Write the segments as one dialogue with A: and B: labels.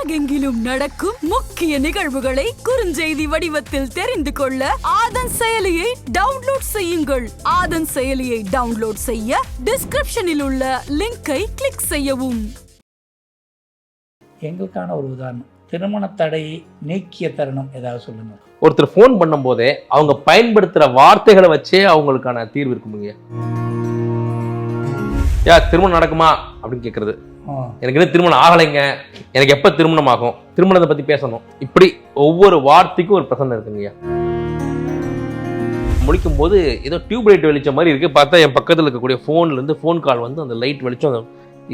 A: உலகெங்கிலும் நடக்கும் முக்கிய நிகழ்வுகளை குறுஞ்செய்தி வடிவத்தில் தெரிந்து கொள்ள ஆதன் செயலியை டவுன்லோட் செய்யுங்கள். ஆதன் செயலியை டவுன்லோட் செய்ய டிஸ்கிரிப்ஷனில் உள்ள லிங்கை கிளிக் செய்யவும்.
B: எங்களுக்கான ஒரு உதாரணம். திருமண தடையை நீக்கிய தருணம் ஏதாவது சொல்லுங்க.
C: ஒருத்தர் ஃபோன் பண்ணும்போதே அவங்க பயன்படுத்துற வார்த்தைகளை வச்சே அவங்களுக்கான தீர்வு இருக்குமுங்க. யா திருமணம் நடக்குமா? அப்படின்னு கேட்கறது எனக்கு இன்னும் திருமணம் ஆகலைங்க? எனக்கு எப்போ திருமணம் ஆகும் திருமணத்தை பற்றி பேசணும். இப்படி ஒவ்வொரு வார்த்தைக்கும் ஒரு பிரச்சனை இருக்குங்கய்யா முடிக்கும் போது ஏதோ டியூப் லைட் வெளிச்சம் மாதிரி இருக்கு. பார்த்தா என் பக்கத்தில் இருக்கக்கூடிய ஃபோன்லேருந்து ஃபோன் கால் வந்து அந்த லைட் வெளிச்சம்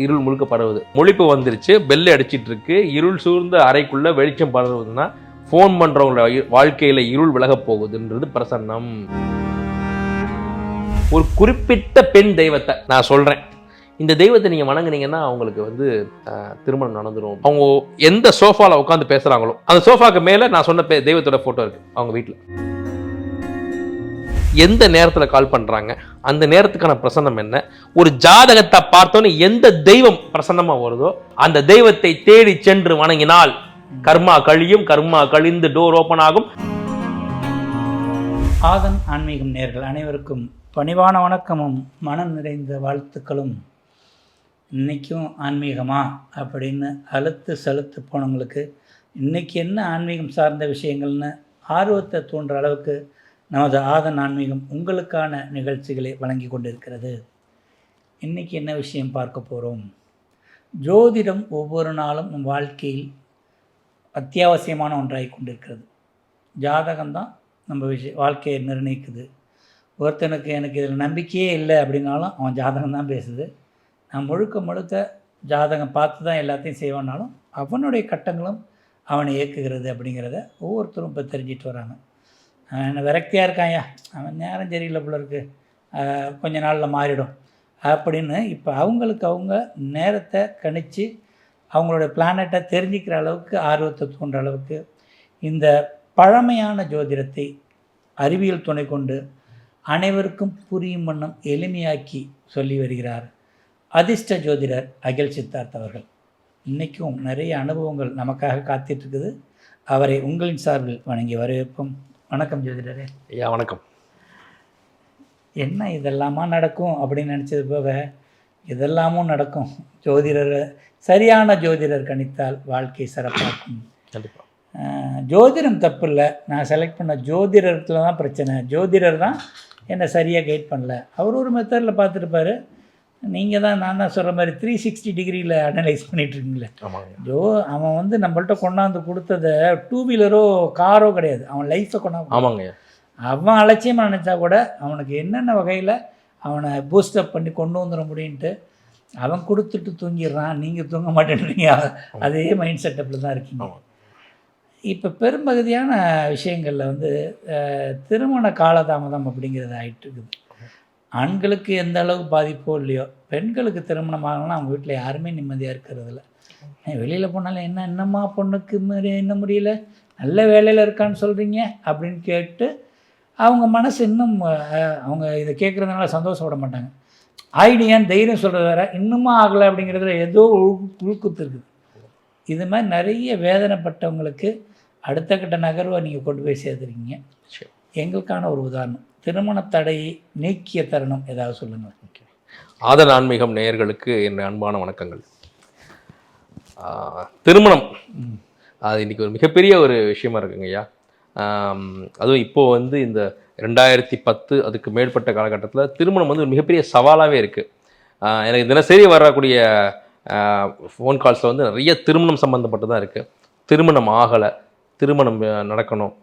C: இருள் முழுக்க பரவுது. முழிப்பு வந்துருச்சு. பெல் அடிச்சிட்டு இருக்கு. இருள் சூழ்ந்த அறைக்குள்ள வெளிச்சம் பரவுதுன்னா ஃபோன் பண்ணுறவங்களோட வாழ்க்கையில் இருள் விலகப் போகுதுன்றது பிரசன்னம். ஒரு குறிப்பிட்ட பெண் தெய்வத்தை நான் சொல்கிறேன் இந்த தெய்வத்தை நீங்கள் வணங்குனீங்கன்னா அவங்களுக்கு வந்து திருமணம் நடந்துரும். அவங்க எந்த சோஃபாவில் உட்காந்து பேசுகிறாங்களோ அந்த சோஃபாக்கு மேலே நான் சொன்ன பே- தெய்வத்தோட ஃபோட்டோ இருக்குது அவங்க வீட்டில் எந்த நேரத்தில் கால் பண்ணுறாங்க அந்த நேரத்துக்கான பிரசன்னம் என்ன ஒரு ஜாதகத்தை பார்த்தோன்னே எந்த தெய்வம் பிரசன்னமாக வருதோ அந்த தெய்வத்தை தேடி சென்று வணங்கினால் கர்மா கழியும் கர்மா கழிந்து டோர் ஓப்பன் ஆகும்.
B: ஆதன் ஆன்மீகம் நேர்கள் அனைவருக்கும் பணிவான வணக்கமும் மனம் நிறைந்த வாழ்த்துக்களும். இன்றைக்கும் ஆன்மீகமா அப்படின்னு அழுத்து செலுத்து போனவங்களுக்கு இன்றைக்கி என்ன ஆன்மீகம் சார்ந்த விஷயங்கள்னு ஆர்வத்தை தூண்டுற அளவுக்கு நமது ஆதன் ஆன்மீகம் உங்களுக்கான நிகழ்ச்சிகளை வழங்கி கொண்டிருக்கிறது. இன்றைக்கி என்ன விஷயம் பார்க்க போகிறோம் ஜோதிடம் ஒவ்வொரு நாளும் நம் வாழ்க்கையில் அத்தியாவசியமான ஒன்றாகி கொண்டிருக்கிறது. ஜாதகம்தான் நம்ம விஷய வாழ்க்கையை நிர்ணயிக்குது. ஒருத்தனுக்கு எனக்கு இதில் நம்பிக்கையே இல்லை அப்படின்னாலும் அவன் ஜாதகம் தான் பேசுது. நான் முழுக்க முழுக்க ஜாதகம் பார்த்து தான் எல்லாத்தையும் செய்வானாலும் அவனுடைய கட்டங்களும் அவனை இயக்குகிறது அப்படிங்கிறத ஒவ்வொருத்தரும் இப்போ தெரிஞ்சிட்டு வராங்க. அவன் என்ன விரக்தியாக இருக்கான்யா அவன் நேரம் சரியில்லை போல கொஞ்ச நாளில் மாறிடும். அப்படின்னு இப்போ அவங்களுக்கு அவங்க நேரத்தை கணித்து அவங்களோட பிளானட்டை தெரிஞ்சுக்கிற அளவுக்கு ஆர்வத்தை தூண்டுற அளவுக்கு இந்த பழமையான ஜோதிடத்தை அறிவியல் துணை கொண்டு அனைவருக்கும் புரியும் வண்ணம் எளிமையாக்கி சொல்லி வருகிறார். அதிர்ஷ்ட ஜோதிடர் அகில் சித்தார்த் அவர்கள். இன்றைக்கும் நிறைய அனுபவங்கள் நமக்காக காத்திருக்குது அவரை உங்களின் சார்பில் வணங்கி வரவேற்போம். வணக்கம் ஜோதிடரே.
C: ஐயா வணக்கம்.
B: என்ன இதெல்லாமா நடக்கும் அப்படின்னு நினச்சது போக இதெல்லாமும் நடக்கும். ஜோதிடர் சரியான ஜோதிடர் கணித்தால் வாழ்க்கை சிறப்பாக்கும்
C: கண்டிப்பா.
B: ஆஹ் ஜோதிடம் தப்பு இல்லை நான் செலக்ட் பண்ண ஜோதிடத்தில் தான் பிரச்சனை. ஜோதிடர் தான் என்னை சரியாக கைட் பண்ணல. அவர் ஒரு மெத்தடில் பார்த்துருப்பாரு. நீங்கள் தான் நான் தான் சொல்கிற மாதிரி த்ரீ சிக்ஸ்டி டிகிரியில் அனலைஸ் பண்ணிகிட்ருக்கீங்களே ஜோ அவன் வந்து நம்மள்ட்ட கொண்டாந்து கொடுத்தத டூ வீலரோ காரோ கிடையாது. அவன் லைஃப்பை கொண்டாந்து
C: ஆமாங்க.
B: அவன் அலட்சியமாக நினச்சா கூட அவனுக்கு என்னென்ன வகையில் அவனை பூஸ்டப் பண்ணி கொண்டு வந்துட முடியுன்ட்டு அவன் கொடுத்துட்டு தூங்கிடுறான். நீங்கள் தூங்க மாட்டேன்றீங்க. அதே மைண்ட் செட்டப்பில் தான் இருக்கீங்க. இப்போ பெரும்பகுதியான விஷயங்களில் வந்து திருமண காலதாமதம் அப்படிங்கிறது ஆயிட்டு இருக்குது ஆண்களுக்கு எந்த அளவுக்கு பாதிப்போ இல்லையோ பெண்களுக்கு திருமணம் ஆகணும்னா அவங்க வீட்டில் யாருமே நிம்மதியாக இருக்கிறது இல்லை வெளியில் போனாலும் என்ன என்னம்மா பொண்ணுக்கு என்ன முடியல? நல்ல வேலையில் இருக்கான்னு சொல்கிறீங்க அப்படின்னு கேட்டு அவங்க மனசு இன்னும் அவங்க இதை கேட்குறதுனால சந்தோஷப்பட மாட்டாங்க. ஆயிடியான்னு தைரியம் சொல்கிறது வேற? இன்னுமா ஆகலை அப்படிங்கிறதுல ஏதோ உள் உள்குத்து இருக்குது. இது மாதிரி நிறைய வேதனைப்பட்டவங்களுக்கு அடுத்த கட்ட நகர்வை நீங்கள் கொண்டு போய் சேர்த்துருக்கீங்க.
C: சரி.
B: எங்களுக்கான ஒரு உதாரணம். திருமண தடையை நீக்கிய தருணம் ஏதாவது சொல்லுங்கள்
C: ஆதன் ஆன்மீகம் நேயர்களுக்கு என் அன்பான வணக்கங்கள். திருமணம். அது இன்னைக்கு ஒரு மிகப்பெரிய ஒரு விஷயமா இருக்குங்க ஐயா. அதுவும் இப்போ வந்து இந்த ரெண்டாயிரத்தி பத்து அதுக்கு மேற்பட்ட காலகட்டத்தில் திருமணம் வந்து ஒரு மிகப்பெரிய சவாலாகவே இருக்குது எனக்கு தினசரி வரக்கூடிய ஃபோன் கால்ஸில் வந்து நிறைய திருமணம் சம்மந்தப்பட்டு தான் இருக்குது திருமணம் ஆகலை. திருமணம் நடக்கணும்.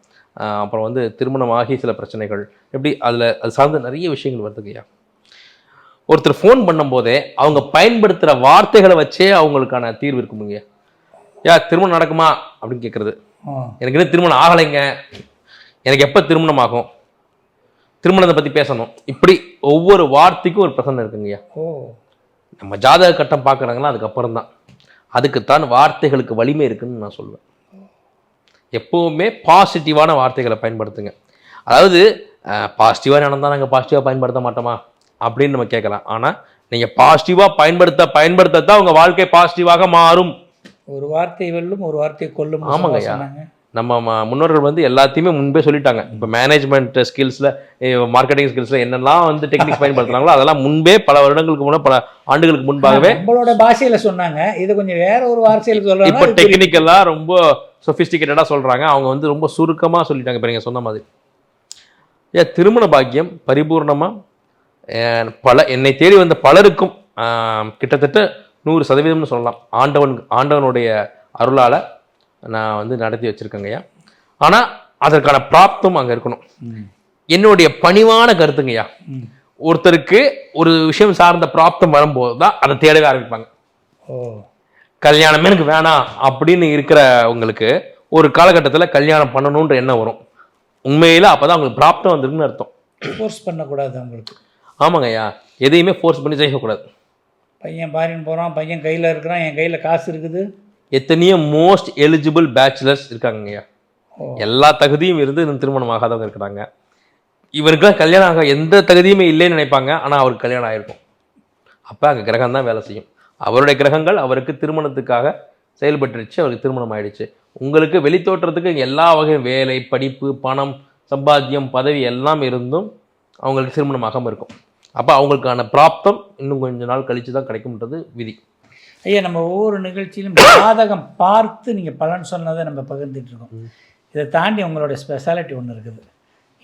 C: அப்புறம் வந்து திருமணம் ஆகி சில பிரச்சனைகள். எப்படி அதில் அது சார்ந்த நிறைய விஷயங்கள் வருதுங்கய்யா ஒருத்தர் ஃபோன் பண்ணும்போதே அவங்க பயன்படுத்துகிற வார்த்தைகளை வச்சே அவங்களுக்கான தீர்வு இருக்குமுங்க யா திருமணம் நடக்குமா? அப்படின்னு கேட்குறது எனக்கு இன்னும் திருமணம் ஆகலைங்க. எனக்கு எப்போ திருமணம் ஆகும்? திருமணத்தை பற்றி பேசணும். இப்படி ஒவ்வொரு வார்த்தைக்கும் ஒரு பிரச்சனை இருக்குங்கய்யா நம்ம ஜாதக கட்டம் பார்க்குறாங்களா அதுக்கப்புறம் தான் அதுக்குத்தான் வார்த்தைகளுக்கு வலிமை இருக்குன்னு நான் சொல்லுவேன் எப்போவுமே பாசிட்டிவான வார்த்தைகளை பயன்படுத்துங்க. அதாவது பாசிட்டிவாக நடந்தால் நாங்கள் பாசிட்டிவாக பயன்படுத்த மாட்டோமா? அப்படின்னு நம்ம கேட்கலாம். ஆனால் நீங்கள் பாசிட்டிவாக பயன்படுத்த பயன்படுத்த தான் உங்கள் வாழ்க்கை பாசிட்டிவாக மாறும்.
B: ஒரு வார்த்தை வெல்லும் ஒரு வார்த்தை கொல்லும்
C: ஆமாங்க நம்ம முன்னோர்கள் வந்து எல்லாத்தையுமே முன்பே சொல்லிட்டாங்க. இப்போ மேனேஜ்மெண்ட் ஸ்கில்ஸில் மார்க்கெட்டிங் ஸ்கில்ஸில் என்னெல்லாம் வந்து டெக்னிக்ஸ் பயன்படுத்துனாங்களோ அதெல்லாம் முன்பே பல வருடங்களுக்கு முன்னாடி பல ஆண்டுகளுக்கு முன்பாகவே
B: நம்மளோட பாஷையில சொன்னாங்க. இது கொஞ்சம் வேற ஒரு வார்த்தையில
C: இப்போ
B: சொல்றாங்க
C: டெக்னிக்கலாக ரொம்ப சொஃபிஸ்டிகேட்டடாக சொல்கிறாங்க அவங்க வந்து ரொம்ப சுருக்கமாக சொல்லிட்டாங்க. இப்போ நீங்கள் சொன்ன மாதிரி. ஏன் திருமண பாக்கியம் பரிபூர்ணமாக பல என்னை தேடி வந்த பலருக்கும் கிட்டத்தட்ட நூறு சதவீதம்னு சொல்லலாம். ஆண்டவன் ஆண்டவனுடைய அருளால் நான் வந்து நடத்தி வச்சுருக்கேங்கய்யா ஆனால் அதற்கான பிராப்தம் அங்கே இருக்கணும். என்னுடைய பணிவான கருத்துங்கய்யா ஒருத்தருக்கு ஒரு விஷயம் சார்ந்த பிராப்தம் வரும்போது தான் அதை தேடவே ஆரம்பிப்பாங்க. கல்யாணமே எனக்கு வேணாம் அப்படின்னு இருக்கிறவங்களுக்கு ஒரு காலகட்டத்தில் கல்யாணம் பண்ணணுன்ற எண்ணம் வரும். உண்மையில அப்பதான் அவங்களுக்கு பிராப்தம் வந்திருக்குன்னு அர்த்தம்.
B: ஃபோர்ஸ் பண்ணக்கூடாது அவங்களுக்கு.
C: ஆமாங்க ஐயா. எதையுமே ஃபோர்ஸ் பண்ணி செய்யக்கூடாது.
B: பையன் பாரின் போறான் பையன் கையில இருக்கிறான் என் கையில காசு இருக்குது.
C: எத்தனையோ மோஸ்ட் எலிஜிபிள் பேச்சுலர்ஸ் இருக்காங்க ஐயா.
B: ஓ.
C: எல்லா தகுதியும் இருந்து இன்னும் திருமணம் ஆகாதவங்க இருக்கிறாங்க. இவருக்குலாம் கல்யாணம் ஆக எந்த தகுதியுமே இல்லைன்னு நினைப்பாங்க ஆனால் அவருக்கு கல்யாணம் ஆயிருக்கும். அப்போ அங்கே கிரகம் தான் வேலை செய்யும். அவருடைய கிரகங்கள் அவருக்கு திருமணத்துக்காக செயல்பட்டுருச்சு அவருக்கு திருமணம் ஆயிடுச்சு. உங்களுக்கு வெளித்தோற்றத்துக்கு எல்லா வகையும் வேலை படிப்பு பணம் சம்பாத்தியம் பதவி எல்லாம் இருந்தும் அவங்களுக்கு திருமணம் ஆகாம இருக்கும். அப்போ அவங்களுக்கான பிராப்தம் இன்னும் கொஞ்ச நாள் கழிச்சு தான் கிடைக்கும்ன்றது விதி.
B: ஐயா நம்ம ஒவ்வொரு நிகழ்ச்சியிலும் ஜாதகம் பார்த்து நீங்கள் பலன் சொன்னதை நம்ம பகிர்ந்துட்டு இருக்கோம் இதை தாண்டி உங்களோட ஸ்பெஷாலிட்டி ஒன்று இருக்குது.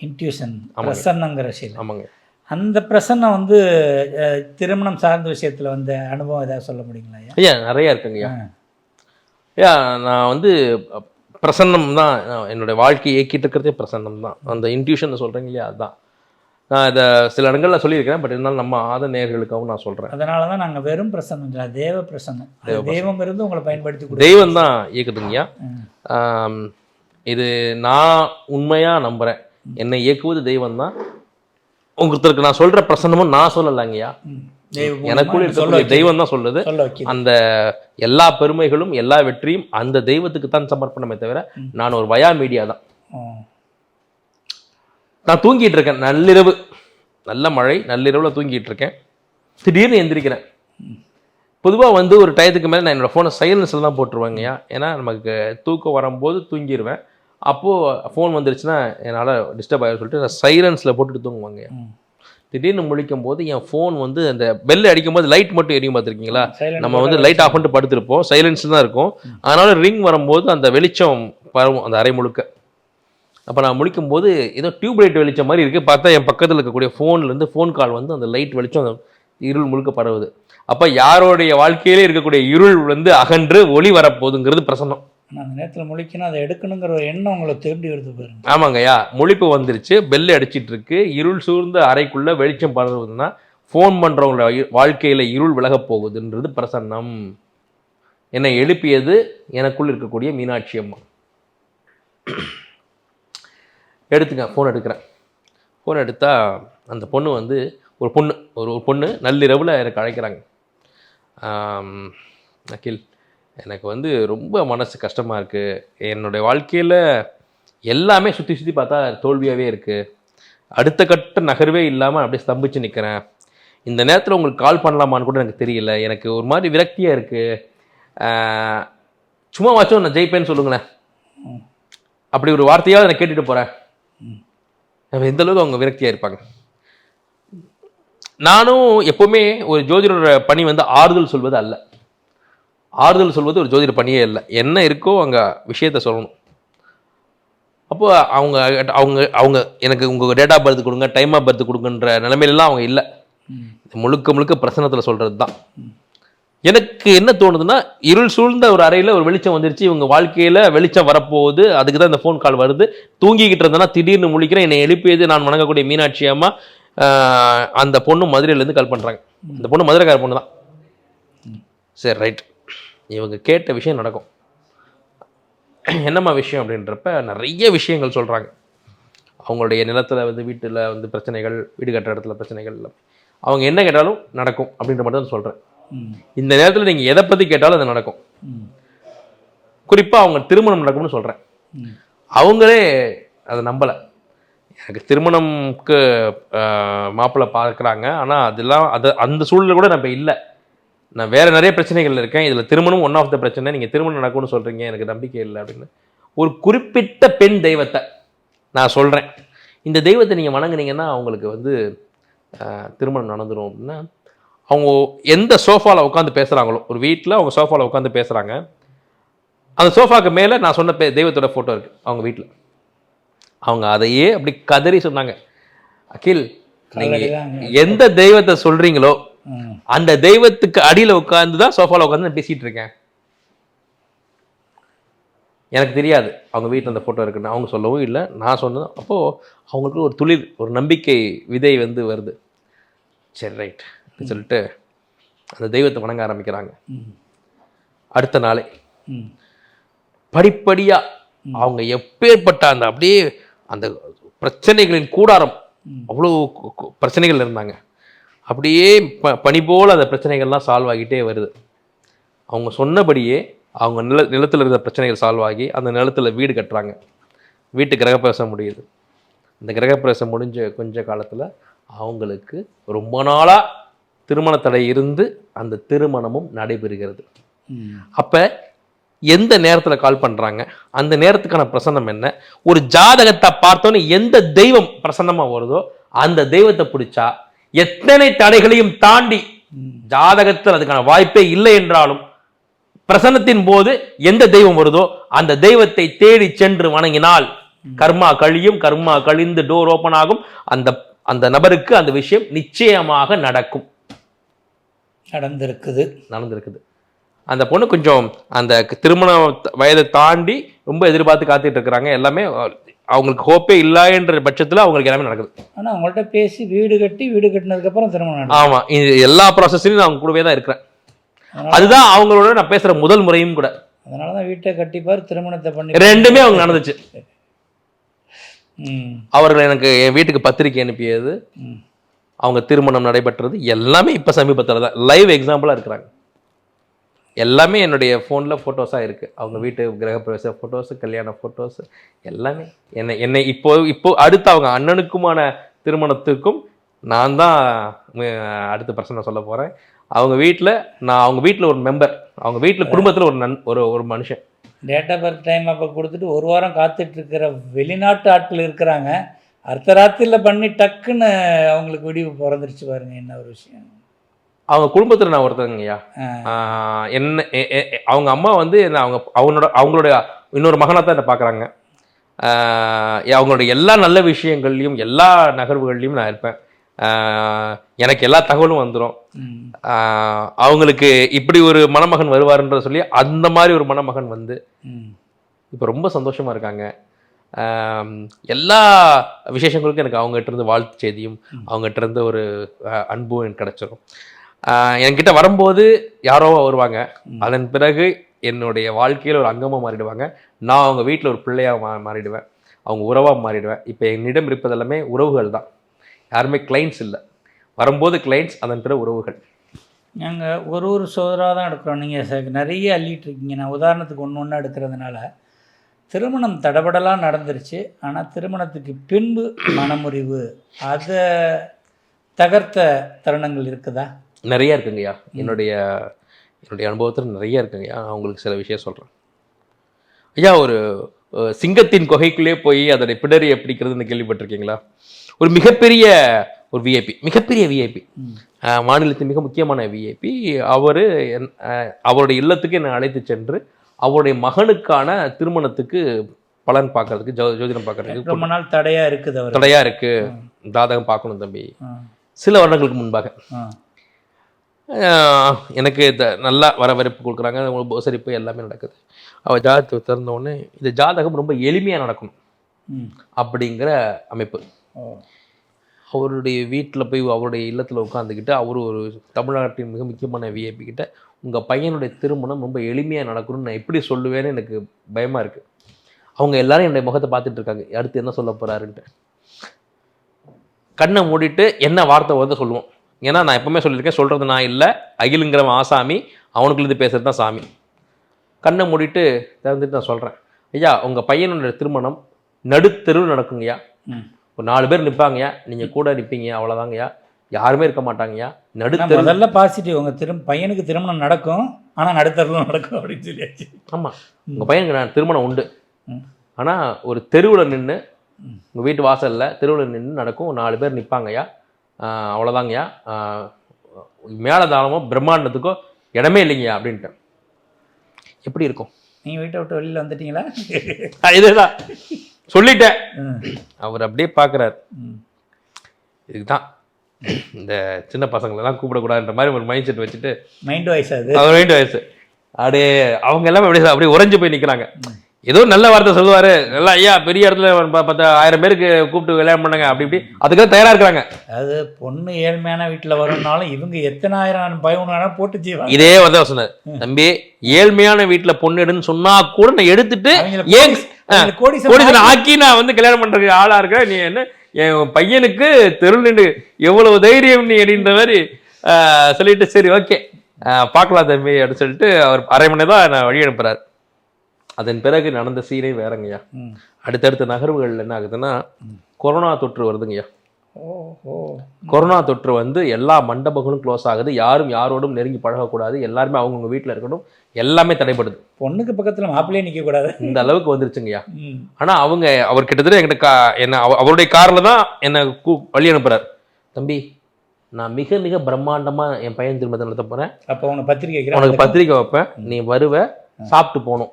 B: இன்ட்யூஷன் பிரசன்னங்கிற விஷயம்.
C: ஆமாங்க.
B: அந்த பிரசன்னம் வந்து திருமணம் சார்ந்த விஷயத்தில் வந்த அனுபவம் ஏதாவது சொல்ல முடியுங்களா ஐயா?
C: ஐயா நிறைய இருக்குங்க ஐயா. ஐயா நான் வந்து பிரசன்னம் தான் என்னுடைய வாழ்க்கையை இயக்கிட்டு இருக்கிறதே பிரசன்னம் தான். அந்த இன்ட்யூஷன் சொல்கிறீங்க இல்லையா அதுதான். நான் இதை சில இடங்களில் சொல்லியிருக்கிறேன் பட் இருந்தாலும் நம்ம ஆத நேர்களுக்காகவும் நான் சொல்கிறேன்
B: அதனால தான் நாங்கள் வெறும் இல்லை தேவ பிரசன்னம் அது தெய்வம் இருந்து உங்களை பயன்படுத்தி
C: தெய்வம் தான் இயக்குதுங்கய்யா இது நான் உண்மையாக நம்புகிறேன் என்னை இயக்குவது தெய்வம் தான். ஒருத்தருக்கு நான் சொல்கிற பிரசன்னமும் நான் சொல்லலைங்கய்யா. எனக்குள்ள இருக்கக்கூடிய. தெய்வம் தான் சொல்லுது. அந்த எல்லா பெருமைகளும் எல்லா வெற்றியும் அந்த தெய்வத்துக்கு தான் சமர்ப்பணமே தவிர நான் ஒரு வயா மீடியா தான். நான் தூங்கிட்டு இருக்கேன். நள்ளிரவு. நல்ல மழை நள்ளிரவில் தூங்கிட்டு இருக்கேன். திடீர்னு எந்திரிக்கிறேன். பொதுவாக வந்து ஒரு டயத்துக்கு மேலே நான் என்னோடய ஃபோனை சைலன்ஸில் தான் போட்டுருவேங்கய்யா. ஏன்னா நமக்கு தூக்கம் வரும்போது தூங்கிடுவேன் அப்போது ஃபோன் வந்துருச்சுன்னா என்னால் டிஸ்டர்ப் ஆகிடும் சொல்லிட்டு நான் சைலன்ஸில் போட்டுட்டு தூங்குவாங்கய்யா.
B: ம்.
C: திடீர்னு முழிக்கும் போது என் ஃபோன் வந்து அந்த பெல் அடிக்கும் போது லைட் மட்டும் எரியும் பார்த்துருக்கீங்களா? நம்ம வந்து லைட் ஆஃப் பண்ணிட்டு படுத்திருப்போம். சைலன்ஸ் தான் இருக்கும். அதனால ரிங் வரும்போது அந்த வெளிச்சம் பரவும் அந்த அறை முழுக்க. அப்போ நான் முழிக்கும் போது ஏதோ டியூப் லைட் வெளிச்சம் மாதிரி இருக்குது பார்த்தா என் பக்கத்தில் இருக்கக்கூடிய ஃபோன்லேருந்து ஃபோன் கால் வந்து அந்த லைட் வெளிச்சம் அந்த இருள் முழுக்க பரவுது. அப்போ யாரோடைய வாழ்க்கையிலே இருக்கக்கூடிய இருள் வந்து அகன்று ஒளி வரப்போகுதுங்கிறது பிரசன்னம்.
B: ஆனால் அந்த நேரத்தில் முழிக்கணும் அதை எடுக்கணுங்கிற ஒரு எண்ணம் உங்களை தேடி வருது பாருங்க.
C: ஆமாங்கய்யா. முழிப்பு வந்துருச்சு பெல் அடிச்சிட்டு இருக்கு. இருள் சூழ்ந்த அறைக்குள்ள வெளிச்சம் பரவுதுன்னா ஃபோன் பண்றவங்களோட இ- வாழ்க்கையில இருள் விலகப் போகுதுன்றது பிரசன்னம். என்னை எழுப்பியது எனக்குள் இருக்கக்கூடிய மீனாட்சி அம்மா. எடுத்துங்க ஃபோன் எடுக்கிறேன். ஃபோன் எடுத்தால் அந்த பொண்ணு வந்து ஒரு பொண்ணு ஒரு ஒரு பொண்ணு நள்ளிரவில் எனக்கு அழைக்கிறாங்க. அகில் எனக்கு வந்து ரொம்ப மனசு கஷ்டமாக இருக்குது என்னுடைய வாழ்க்கையில் எல்லாமே சுற்றி சுற்றி பார்த்தா தோல்வியாகவே இருக்குது அடுத்த கட்ட நகர்வே இல்லாமல் அப்படியே ஸ்தம்பிச்சு நிற்கிறேன் இந்த நேரத்தில் உங்களுக்கு கால் பண்ணலாமான்னு கூட எனக்கு தெரியல. எனக்கு ஒரு மாதிரி விரக்தியாக இருக்குது சும்மா வாச்சும் நான் ஜெயிப்பேன்னு சொல்லுங்களேன். அப்படி ஒரு வார்த்தையாவது நான் கேட்டுட்டு போகிறேன் எந்த அளவுக்கு அவங்க விரக்தியாக இருப்பாங்க? நானும் எப்போவுமே ஒரு ஜோதிடரோட பணி வந்து ஆறுதல் சொல்வது அல்ல. ஆறுதல் சொல்வது ஒரு ஜோதிட பணியே இல்லை என்ன இருக்கோ அங்கே விஷயத்த சொல்லணும். அப்போ அவங்க அவங்க அவங்க எனக்கு உங்கள் டேட் ஆஃப் பர்த் கொடுங்க டைம் ஆஃப் பர்த் கொடுங்கன்ற நிலைமையிலலாம் அவங்க இல்லை. முழுக்க முழுக்க பிரசனத்தில் சொல்கிறது தான் எனக்கு என்ன தோணுதுன்னா இருள் சூழ்ந்த ஒரு அறையில் ஒரு வெளிச்சம் வந்துருச்சு இவங்க வாழ்க்கையில் வெளிச்சம் வரப்போகுது அதுக்கு தான் இந்த ஃபோன் கால் வருது. தூங்கிக்கிட்டு இருந்தேன்னா திடீர்னு முழிக்கிறேன் என்னை எழுப்பியது நான் வணங்கக்கூடிய மீனாட்சி அம்மா அந்த பொண்ணு மதுரையிலேருந்து கால் பண்ணுறாங்க அந்த பொண்ணு மதுரைக்கார பொண்ணு தான். சரி ரைட் இவங்க கேட்ட விஷயம் நடக்கும். என்னம்மா விஷயம் அப்படின்றப்ப நிறைய விஷயங்கள் சொல்கிறாங்க அவங்களுடைய நிலத்தில் வந்து வீட்டில் வந்து பிரச்சனைகள் வீடு கட்டுற இடத்துல பிரச்சனைகள் அவங்க என்ன கேட்டாலும் நடக்கும் அப்படின்ற மட்டும் தான் சொல்கிறேன் இந்த நேரத்தில் நீங்கள் எதை பற்றி கேட்டாலும் அது நடக்கும். குறிப்பாக அவங்க திருமணம் நடக்கும்னு சொல்கிறேன் அவங்களே அதை நம்பலை. எனக்கு திருமணம்க்கு மாப்பிள்ளை பார்க்குறாங்க. ஆனால் அதெல்லாம் அது அந்த சூழ்நிலை கூட நம்ம இல்லை. நான் வேற நிறைய பிரச்சனைகள் இருக்கேன். இதில் திருமணம் ஒன் ஆஃப் த பிரச்சனை. நீங்கள் திருமணம் நடக்கும்னு சொல்கிறீங்க எனக்கு நம்பிக்கை இல்லை அப்படின்னு. ஒரு குறிப்பிட்ட பெண் தெய்வத்தை நான் சொல்கிறேன் இந்த தெய்வத்தை நீங்கள் வணங்குனீங்கன்னா அவங்களுக்கு வந்து திருமணம் நடந்துடும் அப்படின்னா அவங்க எந்த சோஃபாவில் உட்காந்து பேசுகிறாங்களோ ஒரு வீட்டில் அவங்க சோஃபாவில் உட்காந்து பேசுகிறாங்க அந்த சோஃபாக்கு மேலே நான் சொன்ன பே தெய்வத்தோட ஃபோட்டோ இருக்குது அவங்க வீட்டில் அவங்க அதையே அப்படி கதறி சொன்னாங்க. அகில் நீங்கள். எந்த தெய்வத்தை சொல்கிறீங்களோ. அந்த தெய்வத்துக்கு அடியில் உட்காந்து தான் சோஃபாவில் உட்காந்து நான் பேசிகிட்டு இருக்கேன். எனக்கு தெரியாது அவங்க வீட்டில் அந்த ஃபோட்டோ இருக்குன்னு. அவங்க சொல்லவும் இல்லை நான் சொன்னது அப்போது அவங்களுக்கு ஒரு துளிர் ஒரு நம்பிக்கை விதை வந்து வருது. சரி ரைட் அப்படின்னு சொல்லிட்டு அந்த தெய்வத்தை வணங்க ஆரம்பிக்கிறாங்க. அடுத்த நாளே படிப்படியாக அவங்க எப்பேற்பட்ட அந்த அப்படியே அந்த பிரச்சனைகளின் கூடாரம் அவ்வளோ பிரச்சனைகள் இருந்தாங்க. அப்படியே ப பனி போல் அந்த பிரச்சனைகள்லாம் சால்வ் ஆகிட்டே வருது. அவங்க சொன்னபடியே அவங்க நில நிலத்தில் இருந்த பிரச்சனைகள் சால்வ் ஆகி அந்த நிலத்தில் வீடு கட்டுறாங்க. வீட்டு கிரகப்பிரவேசம் முடியுது. இந்த கிரகப்பிரவேசம் முடிஞ்ச கொஞ்ச காலத்தில் அவங்களுக்கு ரொம்ப நாளாக திருமண தடை இருந்து அந்த திருமணமும் நடைபெறுகிறது. அப்போ எந்த நேரத்தில் கால் பண்ணுறாங்க அந்த நேரத்துக்கான பிரசன்னம் என்ன? ஒரு ஜாதகத்தை பார்த்தோன்னு எந்த தெய்வம் பிரசன்னமாக வருதோ அந்த தெய்வத்தை பிடிச்சா எத்தனை தடைகளையும் தாண்டி ஜாதகத்தில் அதுக்கான வாய்ப்பே இல்லை என்றாலும் பிரசன்னத்தின் போது எந்த தெய்வம் வருதோ அந்த தெய்வத்தை தேடி சென்று வணங்கினால் கர்மா கழியும் கர்மா கழிந்து டோர் ஓபன் ஆகும். அந்த அந்த நபருக்கு அந்த விஷயம் நிச்சயமாக நடக்கும்.
B: நடந்திருக்குது.
C: நடந்திருக்குது. அந்த பொண்ணு கொஞ்சம் அந்த திருமண வயதை தாண்டி ரொம்ப எதிர்பார்த்து காத்துட்டு இருக்கிறாங்க. எல்லாமே அவங்களுக்கு ஹோப்பே இல்லைன்ற பட்சத்தில் அவங்களுக்கு எல்லாமே நடக்குது.
B: ஆனா அவங்கள்ட்ட பேசி வீடு கட்டி வீடு கட்டினதுக்கு அப்புறம் திருமணம் நடக்கும்
C: ஆமா இது எல்லா ப்ராசஸ்லையும் நான் அவங்க கூடவே தான் இருக்கிறேன்.
B: அதனால-
C: அதுதான் அவங்களோட நான் பேசுற முதல் முறையும் கூட.
B: அதனாலதான் வீட்டை கட்டிப்பார் திருமணத்தை பண்ணி
C: ரெண்டுமே அவங்க நடந்துச்சு. அவர்கள் எனக்கு என் வீட்டுக்கு பத்திரிக்கை அனுப்பியது. அவங்க திருமணம் நடைபெற்றது எல்லாமே இப்போ சமீபத்தில் தான். லைவ் எக்ஸாம்பிளாக இருக்கிறாங்க. எல்லாமே என்னுடைய ஃபோனில் ஃபோட்டோஸாக இருக்குது அவங்க வீட்டு கிரகப்பிரவேச ஃபோட்டோஸு கல்யாண ஃபோட்டோஸு எல்லாமே. என்னை என்னை இப்போ இப்போ அடுத்து அவங்க அண்ணனுக்குமான திருமணத்துக்கும் நான் தான் அடுத்த பிரச்சனை சொல்ல போகிறேன் அவங்க வீட்டில் நான் அவங்க வீட்டில் ஒரு மெம்பர் அவங்க வீட்டில் குடும்பத்தில் ஒரு நன் ஒரு ஒரு மனுஷன்.
B: டேட் ஆஃப் பர்த் டைம் அப்போ கொடுத்துட்டு ஒரு வாரம் காத்துட்டு இருக்கிற வெளிநாட்டு ஆட்கள் இருக்கிறாங்க. அடுத்த ராத்திரியில் பண்ணி டக்குன்னு அவங்களுக்கு விடிவு பிறந்துருச்சு பாருங்க என்ன ஒரு விஷயம்.
C: அவங்க குடும்பத்தில் நான் ஒருத்தங்கய்யா. என்ன அவங்க அம்மா வந்து என்ன அவங்க அவனோட அவங்களுடைய இன்னொரு மகனாக தான் என்னை பார்க்குறாங்க அவங்களோட எல்லா நல்ல விஷயங்கள்லையும் எல்லா நகர்வுகள்லையும் நான் இருப்பேன். எனக்கு எல்லா தகவலும் வந்துடும். அவங்களுக்கு இப்படி ஒரு மணமகன் வருவாருன்ற சொல்லி அந்த மாதிரி ஒரு மணமகன் வந்து. இப்போ ரொம்ப சந்தோஷமா இருக்காங்க. எல்லா விசேஷங்களுக்கும் எனக்கு அவங்ககிட்ட இருந்து வாழ்த்து செய்தியும் அவங்ககிட்ட இருந்து ஒரு அன்பும் எனக்கு கிடைச்சிரும். என்கிட்ட வரும்போது யாரோ வருவாங்க. அதன் பிறகு என்னுடைய வாழ்க்கையில் ஒரு அங்கமாக மாறிடுவாங்க. நான் அவங்க வீட்டில் ஒரு பிள்ளையாக மா மாறிடுவேன். அவங்க உறவாக மாறிடுவேன். இப்போ என்னிடம் இருப்பது எல்லாமே உறவுகள் தான். யாருமே கிளைண்ட்ஸ் இல்லை. வரும்போது கிளைண்ட்ஸ் அதன் பிறகு உறவுகள்.
B: நாங்கள் ஒரு ஒரு சோதராக தான் எடுக்கிறோம். நீங்கள் நிறைய அள்ளிட்டு இருக்கீங்க. நான் உதாரணத்துக்கு ஒன்று ஒன்று எடுக்கிறதுனால திருமணம் தடபடலாக நடந்துருச்சு. ஆனால் திருமணத்துக்கு பின்பு மனமுறிவு. அதை தகர்த்த தருணங்கள் இருக்குதா?
C: நிறைய இருக்குங்கய்யா என்னுடைய என்னுடைய அனுபவத்தில் நிறைய இருக்குங்கய்யா நான் உங்களுக்கு சில விஷயம் சொல்கிறேன் ஐயா ஒரு சிங்கத்தின் குகைக்குள்ளே போய் அதோட பிடரி பிடிக்கிறதுன்னு கேள்விப்பட்டிருக்கீங்களா? ஒரு மிகப்பெரிய ஒரு விஐபி மிகப்பெரிய விஐபி மாநிலத்தின் மிக முக்கியமான விஐபி அவர் அவருடைய இல்லத்துக்கு என்னை அழைத்து சென்று அவருடைய மகனுக்கான திருமணத்துக்கு பலன் பார்க்கறதுக்கு ஜோ ஜோதிடம் பார்க்கறதுக்கு
B: ரொம்ப நாள் தடையாக இருக்குது அவர்
C: தடையா இருக்கு. ஜாதகம் பார்க்கணும் தம்பி. சில வருடங்களுக்கு முன்பாக. எனக்கு இந்த நல்லா வரவேற்பு கொடுக்குறாங்க. உபசரிப்பு எல்லாமே நடக்குது. அவள் ஜாதகத்தை திறந்த உடனே இந்த ஜாதகம் ரொம்ப எளிமையாக நடக்கணும் அப்படிங்கிற அமைப்பு. அவருடைய வீட்டில் போய் அவருடைய இல்லத்தில் உட்காந்துக்கிட்டு அவர் ஒரு தமிழ்நாட்டின் மிக முக்கியமான விஐபி கிட்ட உங்கள் பையனுடைய திருமணம் ரொம்ப எளிமையாக நடக்கணும்னு நான் எப்படி சொல்லுவேன்னு எனக்கு பயமாக இருக்குது அவங்க எல்லாரும் என்னுடைய முகத்தை பார்த்துட்டு இருக்காங்க. அடுத்து என்ன சொல்ல போகிறாருன்ட்டு கண்ணை மூடிட்டு என்ன வார்த்தை வந்து சொல்லுவோம். ஏன்னா நான் எப்பவுமே சொல்லியிருக்கேன் சொல்கிறது நான் இல்லை அகிலுங்கிறவன் ஆசாமி அவனுக்குலேருந்து பேசுகிறது தான் சாமி. கண்ணை மூடிட்டு திறந்துட்டு நான் சொல்கிறேன் ஐயா உங்கள் பையனுடைய திருமணம் நடுத்தெருவில் நடக்குங்கய்யா.
B: ம்.
C: ஒரு நாலு பேர் நிற்பாங்கய்யா நீங்கள் கூட நிற்பீங்க அவ்வளோதாங்கய்யா யாருமே இருக்க மாட்டாங்கய்யா. நடுத்தரு
B: முதல்ல பாசிட்டிவ். உங்க திரும் பையனுக்கு திருமணம் நடக்கும் ஆனா நடுத்தரலாம் நடக்கும் அப்படின்னு சொல்லியாச்சு.
C: ஆமா. உங்க பையனுக்கு நான் திருமணம் உண்டு.
B: ம்.
C: ஆனா ஒரு தெருவில் நின்று
B: ம்.
C: உங்க வீட்டு வாசல்ல தெருவில் நின்று நடக்கும் நாலு பேர் நிற்பாங்கய்யா அவ்வளோதாங்கய்யா மேலதாளமோ பிரம்மாண்டத்துக்கோ இடமே இல்லைங்கய்யா அப்படின்ட்டு எப்படி இருக்கும்?
B: நீங்க வீட்டை விட்டு வெளியில வந்துட்டீங்களா?
C: இதுதான். சொல்லிட்டேன். அவர் அப்படியே பார்க்குறாரு.
B: ம்.
C: இதுதான். இந்த சின்ன பசங்களெல்லாம் கூப்பிடக்கூடாதுன்ற மாதிரி ஒரு மைண்ட் செட் வச்சுட்டு
B: மைண்ட் வாய்ஸ் அது.
C: அவர் மைண்ட் வயசு அப்படியே அவங்க எல்லாமே அப்படியே அப்படியே உறைஞ்சு போய் நிற்கிறாங்க ஏதோ நல்ல வார்த்தை சொல்லுவாரு. நல்லா ஐயா பெரிய இடத்துல பத்து ஆயிரம் பேருக்கு கூப்பிட்டு கல்யாணம் பண்ணுங்க. அப்படி இப்படி. அதுக்கு தயாரா இருக்கிறாங்க.
B: அது பொண்ணு ஏழ்மையான வீட்டுல வரும்னாலும் இவங்க எத்தனை ஆயிரம் பதினொன்று போட்டு செய்வாங்க.
C: இதே வந்து சொன்னார். தம்பி ஏழ்மையான வீட்டுல பொண்ணு எடுன்னு சொன்னா கூட நான் எடுத்துட்டு ஏன் கோடிசன் ஆக்கி நான் வந்து கல்யாணம் பண்றதுக்கு ஆளா இருக்க நீ என்ன என் பையனுக்கு தெருள் நின்று எவ்வளவு தைரியம் நீ அப்படின்ற மாதிரி சொல்லிட்டு சரி ஓகே. பார்க்கலாம் தம்பி அப்படின்னு சொல்லிட்டு அவர் அரை மணி தான் நான் வழி அனுப்புறாரு. அதன் பிறகு நடந்த சீனே வேறங்கய்யா. அடுத்தடுத்த நகர்வுகள் என்ன ஆகுதுன்னா கொரோனா தொற்று வருதுங்கய்யா. கொரோனா தொற்று வந்து எல்லா மண்டபங்களும் க்ளோஸ் ஆகுது. யாரும் யாரோடும் நெருங்கி பழகக்கூடாது. எல்லாருமே அவங்கவுங்க வீட்டில் இருக்கணும் எல்லாமே தடைப்படுது
B: பொண்ணுக்கு பக்கத்துல மாப்பிள்ளையே நிக்க கூடாது.
C: இந்த அளவுக்கு வந்துருச்சுங்கய்யா.
B: ம்.
C: ஆனா அவங்க அவர் கிட்டத்தட்ட என்கிட்ட கா என்ன அவ- அவருடைய கார்ல தான் என்னை கூ வழி அனுப்புறாரு. தம்பி நான் மிக மிக பிரம்மாண்டமா என் பையன் திரும்ப நடத்த போறேன்.
B: அப்ப உன பத்திரிக்கை
C: உனக்கு பத்திரிக்கை வைப்பேன். நீ வருவ சாப்பிட்டு போகணும்.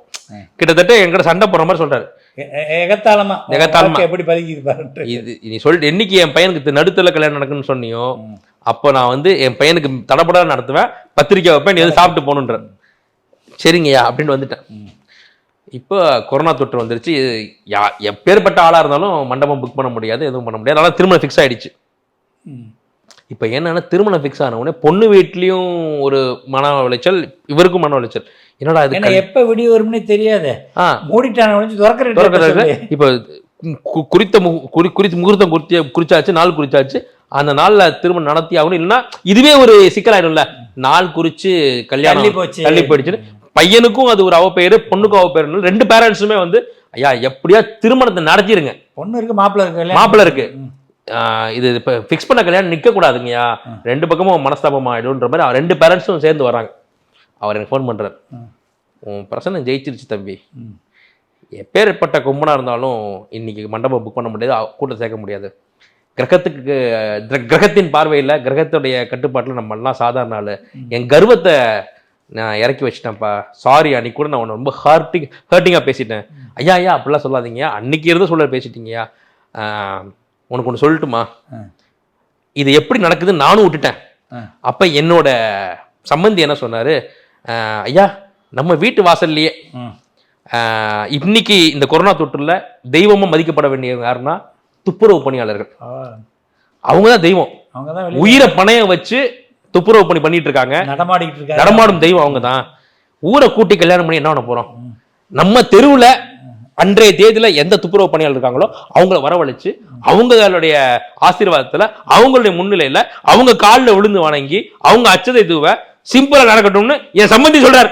C: கிட்டத்தட்ட என்கிட்ட சண்டை போடுற மாதிரி
B: எ- எகத்தாளமா
C: எகத்தாளமா.
B: எப்படி பதுக்கிது பாருன்ட்டு.
C: இது நீ சொல்லிட்டு என்னைக்கு என் பையனுக்கு நடுத்தல கல்யாணம் நடக்குன்னு சொன்னியோ. அப்போ நான் வந்து என் பையனுக்கு தடப்பட நடத்துவேன் பத்திரிக்கை வைப்பேன் நீ வந்து சாப்பிட்டு போகணுன்ற. சரிங்கய்யா அப்படின்னு வந்துட்டேன். இப்போ கொரோனா தொற்று வந்துருச்சு. யா எப்பேற்பட்ட ஆளாக இருந்தாலும் மண்டபம் புக் பண்ண முடியாது எதுவும் பண்ண முடியாது. அதனால் திருமணம் ஃபிக்ஸ் ஆயிடுச்சு.
B: ம்.
C: இப்போ என்னன்னா திருமணம் ஃபிக்ஸ் ஆன உடனே பொண்ணு வீட்லேயும் ஒரு மன உளைச்சல் இவருக்கும் மன உளைச்சல். என்னடா இது
B: எப்ப விடிய வரும்னே தெரியாதே. மூடிட்டான ஒழிஞ்சு திறக்கிற
C: திறக்கிறது இப்போ குறித்த குறி குறித்து முகூர்த்தம் குறித்து குறிச்சாச்சு நாள் குறிச்சாச்சு. அந்த நாள்ல திருமணம் நடத்தி ஆகணும். இல்லைன்னா இதுவே ஒரு சிக்கலாயிடும்ல. நாள் குறிச்சு கல்யாணம் தள்ளி போயிடுச்சு பையனுக்கும் அது ஒரு அவ பேரு பொண்ணுக்கும் அவ பேரு ரெண்டு பேரண்ட்ஸுமே வந்து ஐயா எப்படியா திருமணத்தை நடத்திருங்க.
B: பொண்ணு இருக்கு மாப்பிள்ளை இருக்கு
C: மாப்பிள்ளை இருக்கு. இது இப்போ ஃபிக்ஸ் பண்ண கல்யாணம் நிக்க கூடாதுங்கய்யா.
B: ம்.
C: ரெண்டு பக்கமும் மனஸ்தாபம் ஆயிடும்ன்ற மாதிரி அவர் ரெண்டு பேரண்ட்ஸும் சேர்ந்து வராங்க. அவர் எனக்கு ஃபோன் பண்றாரு.
B: ம்.
C: உன் பிரச்சனை ஜெயிச்சிருச்சு தம்பி. எப்பேற்பட்ட கும்பனா இருந்தாலும் இன்னைக்கு மண்டபம் புக் பண்ண முடியாது கூட்டம் சேர்க்க முடியாது. கிரகத்துக்கு கிர- கிரகத்தின் பார்வையில் கிரகத்துடைய கட்டுப்பாட்டில் நம்ம எல்லாம் சாதாரண ஆளு. என் கர்வத்தை நான் இறக்கி வச்சிட்டேன்ப்பா. சாரி அன்னைக்கு கூட நான் உன்னை ரொம்ப ஹார்ட்டிங் ஹர்ட்டிங்காக பேசிட்டேன். ஐயா ஐயா அப்படிலாம் சொல்லாதீங்க. அன்னைக்கு இருந்து சொல்ல பேசிட்டீங்கய்யா. ஆஹ், உனக்கு ஒன்று சொல்லட்டுமா. இது எப்படி நடக்குதுன்னு நானும் விட்டுட்டேன். அப்போ என்னோட சம்பந்தி என்ன சொன்னாரு? ஐயா நம்ம வீட்டு வாசல்லையே இன்னைக்கு இந்த கொரோனா தொற்றுல தெய்வமா மதிக்கப்பட வேண்டியவங்க யாருன்னா துப்புரவு பணியாளர்கள். அவங்க தான் தெய்வம். உயிரை பணைய வச்சு துப்புரவு பணி பண்ணிட்டு இருக்காங்க.
B: நடமாடிக்கிட்டு இருக்காங்க.
C: நடமாடும் தெய்வம் அவங்க தான் ஊரை கூட்டி கல்யாணம் பண்ணி என்ன பண்ண போறோம். நம்ம தெருவுல அன்றைய தேதியில எந்த துப்புரவு பணியாளர் இருக்காங்களோ அவங்கள வரவழைச்சு அவங்களுடைய ஆசீர்வாதத்துல அவங்களுடைய முன்னிலையில அவங்க காலில் விழுந்து வணங்கி அவங்க அச்சதை தூவ சிம்பிளா நடக்கட்டும்னு என் சம்மந்தி சொல்றாரு.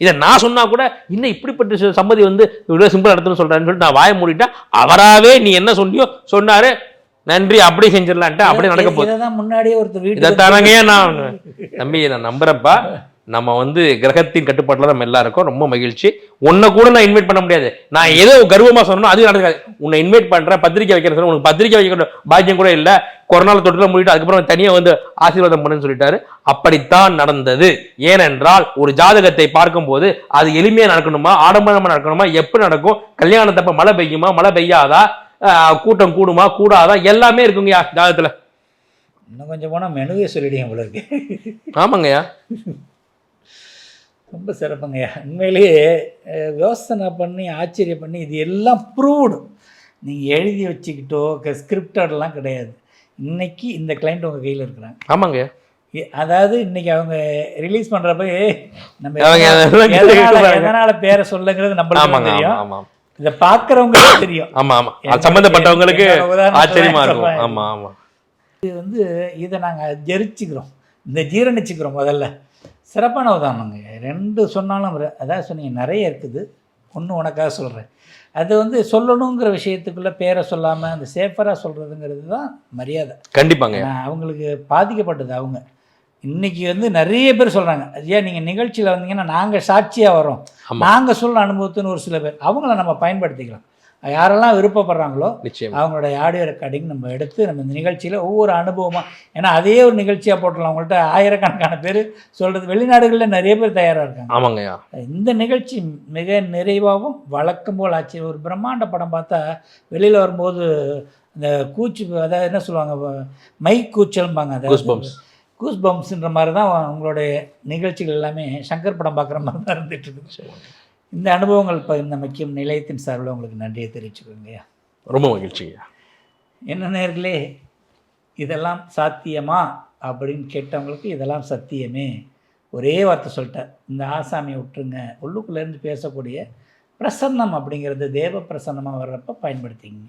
C: இதை நான் சொன்னா கூட இன்னும் இப்படிப்பட்ட சம்மதி வந்து இவ்வளோ சிம்பிள் நடத்துன்னு சொல்றாருன்னு சொல்லிட்டு நான் வாய மூடிட்டேன் அவராவே நீ என்ன சொன்னியோ சொன்னாரு. நன்றி அப்படியே செஞ்சிடலான்ட்டு அப்படியே நடக்க போகுது
B: முன்னாடியே ஒருத்தர்
C: இதைத்தானங்க நான் தம்பி நான் நம்புறேன்ப்பா நம்ம வந்து கிரகத்தின் கட்டுப்பாட்டில் நம்ம எல்லாம் இருக்கோம். ரொம்ப மகிழ்ச்சி. உன்னை கூட நான் இன்வைட் பண்ண முடியாது. நான் ஏதோ கர்வமா சொன்னோம் அது நடக்காது. உன்னை இன்வைட் பண்றேன் பத்திரிக்கை வைக்கிறேன் சொன்னா, உனக்கு பத்திரிக்கை வைக்கிற பாக்கியம் கூட இல்ல. கொரோனால தொற்றுல மூடிட்டு அதுக்கப்புறம் தனியா வந்து ஆசீர்வாதம் பண்ணுன்னு சொல்லிட்டாரு. அப்படித்தான் நடந்தது. ஏனென்றால் ஒரு ஜாதகத்தை பார்க்கும்போது அது எளிமையா நடக்கணுமா? ஆடம்பரமா நடக்கணுமா? எப்படி நடக்கும்? கல்யாணத்தப்ப மழை பெய்யுமா? மழை பெய்யாதா? கூட்டம் கூடுமா? கூடாதா? எல்லாமே இருக்குங்கய்யா ஜாதகத்துல.
B: இன்னும் கொஞ்சம் போனா மெனுவே சொல்லிடுங்க இருக்கு.
C: ஆமாங்கய்யா.
B: ரொம்ப சிறப்புங்கய்யா உண்மையிலேயே யோசனை பண்ணி ஆச்சரியம் பண்ணி இது எல்லாம் ப்ரூவ்டு. நீங்கள் எழுதி வச்சுக்கிட்டோ ஸ்கிரிப்டட்லாம் கிடையாது. இன்னைக்கு இந்த கிளைண்ட் உங்கள் கையில் இருக்கிறாங்க.
C: ஆமாங்கய்யா
B: எ- அதாவது இன்னைக்கு அவங்க ரிலீஸ் பண்றப்ப ஏய், நம்ம எதனால- பேரை சொல்லுங்கிறது நம்மளுக்கு
C: ஆமாங்க
B: தெரியும். இதை பார்க்கறவங்களுக்கு தெரியும்.
C: ஆமா ஆமா. அது
B: என்னோட-
C: சம்பந்தப்பட்டவங்களுக்கு
B: என்னோட உதாரணத்தை
C: ஆச்சரியமா
B: தான்
C: இருக்கும்.
B: சொல்றேன்.
C: ஆமா ஆமா.
B: வந்து இதை நாங்கள் ஜெரிச்சுக்கிறோம். இந்த ஜீரணிச்சுக்கிறோம் முதல்ல. சிறப்பான உதாரணங்க. ரெண்டு சொன்னாலும் அதான் சொன்னீங்க நிறைய இருக்குது. ஒன்று உனக்காக சொல்கிறேன் அது வந்து சொல்லணுங்கிற விஷயத்துக்குள்ளே பேரை சொல்லாமல் அந்த சேஃபராக சொல்கிறதுங்கிறது தான் மரியாதை.
C: கண்டிப்பாங்க.
B: அவங்களுக்கு பாதிக்கப்பட்டது அவங்க. இன்னைக்கு வந்து நிறைய பேர் சொல்கிறாங்க ஐயா நீங்கள் நிகழ்ச்சியில் வந்தீங்கன்னா நாங்கள் சாட்சியாக வரோம். நாங்கள் சொல்ல அனுபவத்துன்னு ஒரு சில பேர் அவங்கள நம்ம பயன்படுத்திக்கலாம். யாரெல்லாம் விருப்பப்படுறாங்களோ
C: நிச்சயம்.
B: அவங்களுடைய ஆடியோ ரெக்கார்டிங் நம்ம எடுத்து நம்ம இந்த நிகழ்ச்சியில் ஒவ்வொரு அனுபவமாக ஏன்னா அதே ஒரு நிகழ்ச்சியாக போட்டலாம் அவங்கள்ட்ட ஆயிரக்கணக்கான பேர் சொல்கிறது வெளிநாடுகளில் நிறைய பேர் தயாராக இருக்காங்க.
C: ஆமாங்கய்யா.
B: இந்த நிகழ்ச்சி மிக நிறைவாகவும் வழக்கம் போல் ஆச்சு. ஒரு பிரம்மாண்ட படம் பார்த்தா வெளியில் வரும்போது இந்த கூச்சு அதாவது என்ன சொல்லுவாங்க மை கூச்சல்பாங்க
C: Goosebumps.
B: கூஸ் பம்ப்ஸ்ன்ற மாதிரி தான் உங்களுடைய நிகழ்ச்சிகள் எல்லாமே சங்கர் படம் பார்க்குற மாதிரி தான் இருந்துட்டு இருக்கு இந்த அனுபவங்கள் பகிர்ந்த முக்கியம் நிலையத்தின் சார்பில் உங்களுக்கு நன்றியை தெரிவிச்சுக்கோங்கய்யா
C: ரொம்ப மகிழ்ச்சிங்கய்யா
B: என்ன நேர்களே இதெல்லாம் சாத்தியமா அப்படின்னு கேட்டவங்களுக்கு இதெல்லாம் சத்தியமே. ஒரே வார்த்தை சொல்லிட்டேன். இந்த ஆசாமியை விட்டுருங்க. உள்ளுக்குள்ளேருந்து பேசக்கூடிய பிரசன்னம் அப்படிங்கிறது தேவ பிரசன்னமாக வர்றப்ப பயன்படுத்திங்க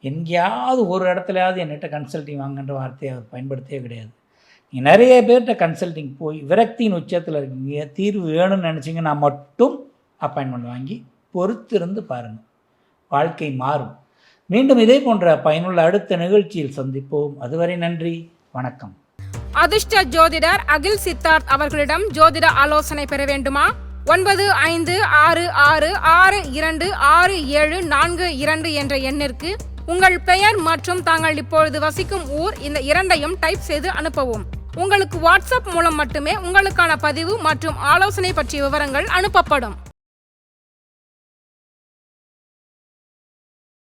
B: எங்கேயாவது ஒரு இடத்துலையாவது என்கிட்ட கன்சல்டிங் வாங்கன்ற வார்த்தையை அவர் பயன்படுத்தவே கிடையாது. நீங்கள் நிறைய பேர்கிட்ட கன்சல்டிங் போய் விரக்தியின் உச்சத்தில் இருக்கீங்க. தீர்வு வேணும்னு நினச்சிங்கன்னா மட்டும் அப்பாயின்மெண்ட் வாங்கி பொறுத்திருந்து பாருங்கள் வாழ்க்கை மாறும். மீண்டும் இதே போன்ற பயனுள்ள அடுத்த நிகழ்ச்சியில் சந்திப்போம். அதுவரை நன்றி. வணக்கம்.
D: அதிர்ஷ்ட ஜோதிடர் அகில் சித்தார்த் அவர்களிடம் ஜோதிட ஆலோசனை பெற வேண்டுமா? ஒன்பது ஐந்து ஆறு ஆறு ஆறு இரண்டு ஆறு ஏழு நான்கு இரண்டு என்ற எண்ணிற்கு உங்கள் பெயர் மற்றும் தாங்கள் இப்பொழுது வசிக்கும் ஊர் இந்த இரண்டையும் டைப் செய்து அனுப்பவும். உங்களுக்கு வாட்ஸ்அப் மூலம் மட்டுமே உங்களுக்கான பதிவு மற்றும் ஆலோசனை பற்றிய விவரங்கள் அனுப்பப்படும்.